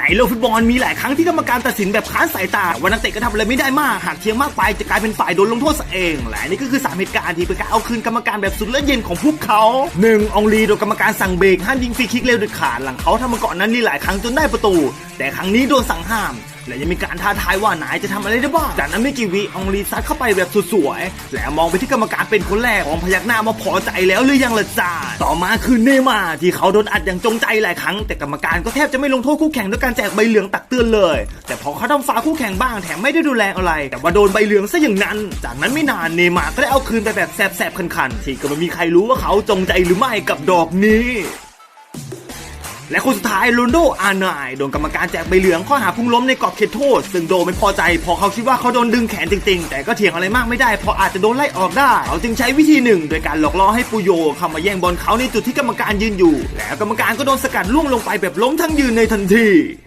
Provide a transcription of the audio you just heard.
ในโลกฟุตบอลมีหลายครั้งที่กรรมการตัดสินแบบค้านสายตาว่านักเตะก็ทำอะไรไม่ได้มากหากเทียงมากไปจะกลายเป็นฝ่ายโดนลงโทษเองและนี่ก็คือสามเหตุการณ์ที่เป็นการเอาคืนกรรมการแบบสุดเลือดเย็นของพวกเขาหนึ่งอองลีโดนกรรมการสั่งเบรกห้ามยิงฟรีคิกเร็วเด็ดขาดหลังเขาทำมาก่อนนั้นนี่หลายครั้งจนได้ประตู แต่ครั้งนี้โดนสั่งห้าม และยังมีการท้าทายว่านายจะทำอะไรได้บ้าง จากนั้นไม่กี่วิอองลีซัดเข้าไปแบบสวยๆ แล้วมองไปที่กรรมการเป็นคนแรกของพยักหน้ามาพอใจแล้วหรือยังล่ะจ้าต่อมาคือเนมาที่เขาโดนอัดอย่างจงใจหลายครั้ง แต่กรรมการก็แทบจะไม่ลงโทษคู่แข่งด้วยการแจกใบเหลืองตักเตือนเลย แต่พอเขาทำฟาคู่แข่งบ้างแถมไม่ได้ดูแลอะไร แต่ว่าโดนใบเหลืองซะอย่างนั้น จากนั้นไม่นานเนมาก็ได้เอาคืนไปแบบแสบๆคันๆที่ก็ไม่มีใครรู้ว่าเขาจงใจหรือไม่กับดอกนี้ และคนสุดท้ายลุนโดอาร์นายโดนกรรมการแจกใบเหลืองข้อหาพุ่งล้มในกรอบเขตโทษ ซึ่งโดไม่พอใจเพอเขาคิดว่าเขาโดนดึงแขนจริงๆ แต่ก็เถียงอะไรมากไม่ได้เพราะอาจจะโดนไล่ออกได้ เขาจึงใช้วิธีหนึ่ง โดยการหลอกล่อให้ปูโยเข้ามาแย่งบอลเขาในจุดที่กรรมการยืนอยู่ แล้วกรรมการก็โดนสกัดล่วงลงไปแบบล้มทั้งยืนในทันที